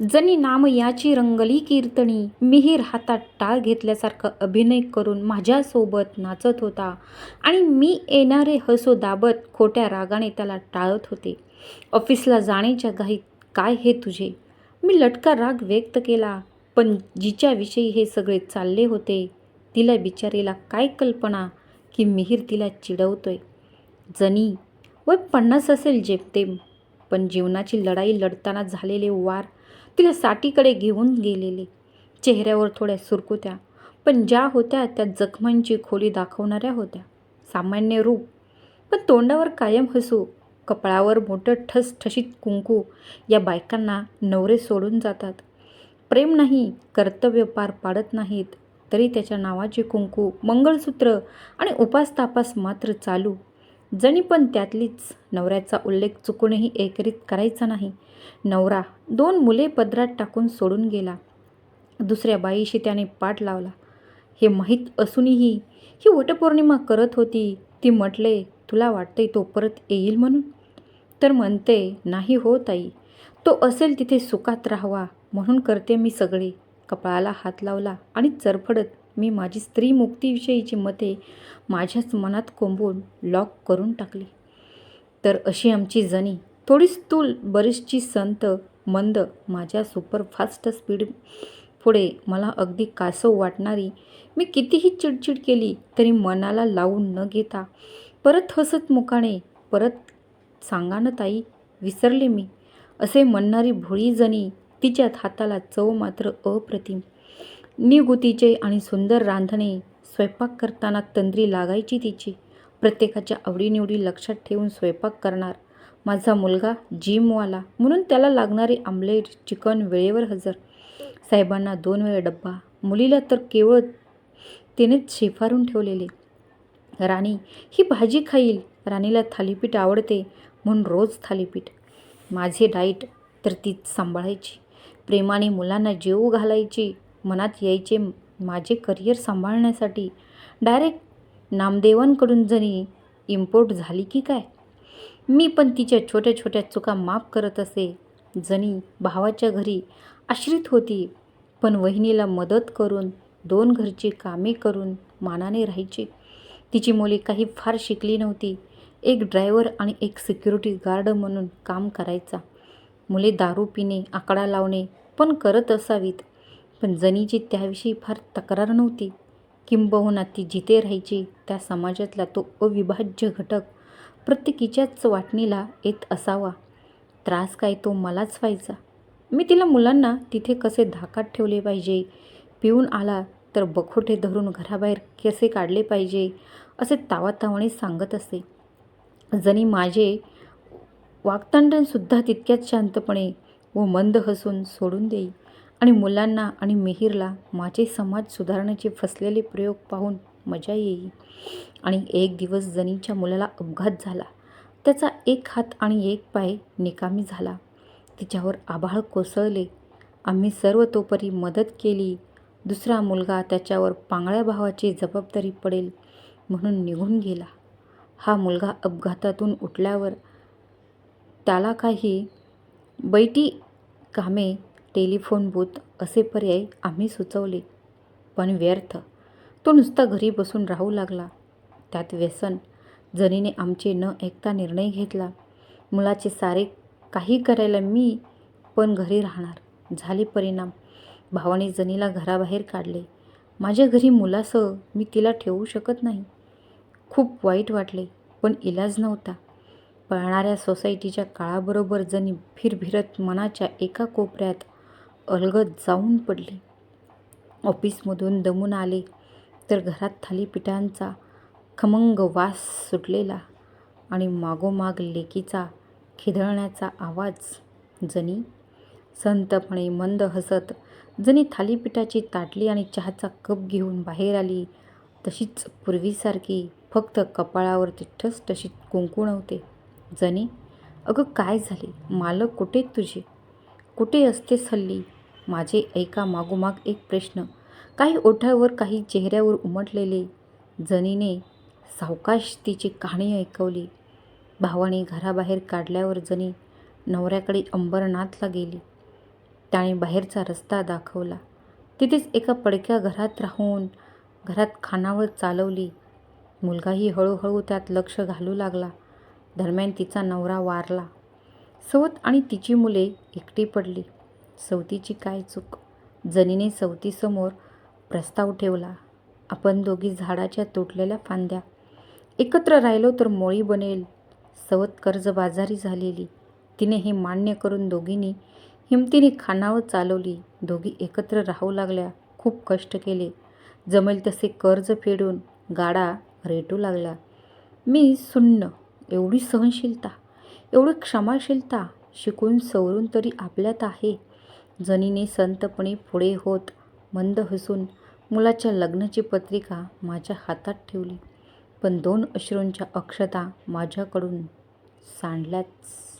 जनी नाम याची रंगली कीर्तनी. मिहीर हातात टाळ घेतल्यासारखं अभिनय करून माझ्यासोबत नाचत होता. आणि मी येणारे हसो दाबत खोट्या रागाने त्याला टाळत होते. ऑफिसला जाण्याच्या घाईत काय हे तुझे? मी लटका राग व्यक्त केला. पण जिच्याविषयी हे सगळे चालले होते तिला बिचारीला काय कल्पना की मिहीर तिला चिडवतोय? जनी वय पन्नास असेल जेमतेम पण जीवनाची लढाई लढताना झालेले वार तिला साठीकडे घेऊन गेलेले. चेहऱ्यावर थोड्या सुरकुत्या पण ज्या होत्या त्या जखमांची खोली दाखवणाऱ्या होत्या. सामान्य रूप. पण तोंडावर कायम हसू कपाळावर मोठं ठसठशीत कुंकू या बायकांना नवरे सोडून जातात. प्रेम नाही कर्तव्य पार पाडत नाहीत तरी त्याच्या नावाचे कुंकू मंगळसूत्र आणि उपास तापास मात्र चालू. जणी पण त्यातलीच. नवऱ्याचा उल्लेख चुकूनही एकरीत करायचा नाही. नवरा दोन मुले पदरात टाकून सोडून गेला. दुसऱ्या बाईशी त्याने पाठ लावला. हे माहीत असूनही ही वटपौर्णिमा करत होती. ती म्हटले तुला वाटते तो परत येईल म्हणून? तर म्हणते नाही हो ताई. तो असेल तिथे सुखात राहावा. म्हणून करते मी सगळे. कपाळाला हात लावला आणि चरफडत मी माझी स्त्री मुक्तीविषयीची मते माझ्याच मनात कोंबून लॉक करून टाकली. तर अशी आमची जणी थोडी स्थूल बरीचशी संत मंद माझ्या सुपरफास्ट स्पीड पुढे मला अगदी कासव वाटणारी मी कितीही चिडचिड केली तरी मनाला लावून न घेता परत हसत मुखाने परत सांगा ना ताई विसरले मी. असे म्हणणारी भोळी जणी तिच्यात हाताला चव मात्र अप्रतिम. निगुतीचे आणि सुंदर रांधणे स्वयंपाक करताना तंद्री लागायची तिची. प्रत्येकाच्या आवडीनिवडी लक्षात ठेवून स्वयंपाक करणार. माझा मुलगा जिमवाला म्हणून त्याला लागणारे आमलेट चिकन वेळेवर हजर. साहेबांना दोन वेळ डब्बा मुलीला तर केवळ तिनेच शिफारून ठेवलेले. राणी ही भाजी खाईल. राणीला थालीपीठ आवडते म्हणून रोज थालीपीठ. माझे डाईट तर तीच सांभाळायची. प्रेमाने मुलांना जेवू घालायची. मनात यायचे माझे करिअर सांभाळण्यासाठी. डायरेक्ट नामदेवांकडून जणी इम्पोर्ट झाली की काय? मी पण तिच्या छोट्या छोट्या चुका माफ करत असे. जणी भावाच्या घरी आश्रित होती. पण वहिनीला मदत करून दोन घरची कामे करून मानाने राहायची. तिची मुले काही फार शिकली नव्हती. एक ड्रायव्हर आणि एक सिक्युरिटी गार्ड म्हणून काम करायचा. मुले दारू पिणे आकडा लावणे पण करत असावीत. पण जनीची त्याविषयी फार तक्रार नव्हती. किंबहुना ती जिथे राहायची त्या समाजातला तो अविभाज्य घटक प्रत्येकीच्याच वाटणीला येत असावा. त्रास काय तो मलाच व्हायचा. मी तिला मुलांना तिथे कसे धाकात ठेवले पाहिजे? पिऊन आला तर बखोटे धरून घराबाहेर कसे काढले पाहिजे? असे तावातावाने सांगत असे. जणी माझे वागतांडणसुद्धा तितक्याच शांतपणे व मंद हसून सोडून देई. आणि मुलांना आणि मिहीरला माझे समाज सुधारण्याचे फसलेले प्रयोग पाहून मजा येई. आणि एक दिवस जनीच्या मुलाला अपघात झाला. त्याचा एक हात आणि एक पाय निकामी झाला. तिच्यावर आभाळ कोसळले. आम्ही सर्व तोपरी मदत केली. दुसरा मुलगा त्याच्यावर पांगळ्या भावाची जबाबदारी पडेल म्हणून निघून गेला. हा मुलगा अपघातातून उठल्यावर त्याला काही बैठी कामे टेलिफोन बूथ असे पर्याय आम्ही सुचवले. पण व्यर्थ. तो नुसता घरी बसून राहू लागला. त्यात व्यसन. जनीने आमचे न ऐकता निर्णय घेतला. मुलाचे सारे काही करायला मी पण घरी राहणार. झाले परिणाम. भावाने जनीला घराबाहेर काढले. माझ्या घरी मुलासह मी तिला ठेवू शकत नाही. खूप वाईट वाटले पण इलाज नव्हता. पळणाऱ्या सोसायटीच्या काळाबरोबर जनी फिरभिरत मनाच्या एका कोपऱ्यात अलगद जाऊन पडले. ऑफिसमधून दमून आले तर घरात थालीपीठांचा खमंग वास सुटलेला आणि मागोमाग लेकीचा खिदळण्याचा आवाज जणी संतपणे मंद हसत जणी थालीपीठाची ताटली आणि चहाचा कप घेऊन बाहेर आली. तशीच पूर्वीसारखी फक्त कपाळावरती ठसठशीत कुंकू नव्हते. जणी अगं काय झाले? मालक कुठे तुझे? कुठे असतेस हल्ली? माझे ऐका मागोमाग एक प्रश्न. काही ओठावर काही चेहऱ्यावर उमटलेले जनीने सावकाश तिची कहाणी ऐकवली. भावाने घराबाहेर काढल्यावर जनी नवऱ्याकडे अंबरनाथला गेली. त्याने बाहेरचा रस्ता दाखवला. तिथेच एका पडक्या घरात राहून घरात खानावळ चालवली. मुलगाही हळूहळू त्यात लक्ष घालू लागला. दरम्यान तिचा नवरा वारला. सवत आणि तिची मुले एकटी पडली. सवतीची काय चूक? जनीने सवतीसमोर प्रस्ताव ठेवला. आपण दोघी झाडाच्या तुटलेल्या फांद्या. एकत्र राहिलो तर मोळी बनेल. सवत कर्जबाजारी झालेली. तिने हे मान्य करून दोघींनी हिमतीने खानावं चालवली. दोघी एकत्र राहू लागल्या. खूप कष्ट केले. जमेल तसे कर्ज फेडून गाडा रेटू लागला मी सुन्न. एवढी सहनशीलता. एवढी क्षमाशीलता. शिकून सवरून तरी आपल्यात आहे. जनीने संतपणे पुढे होत मंद हसून मुलाच्या लग्नाची पत्रिका माझ्या हातात ठेवली. पण दोन अश्रूंच्या अक्षता माझ्याकडून सांडल्याच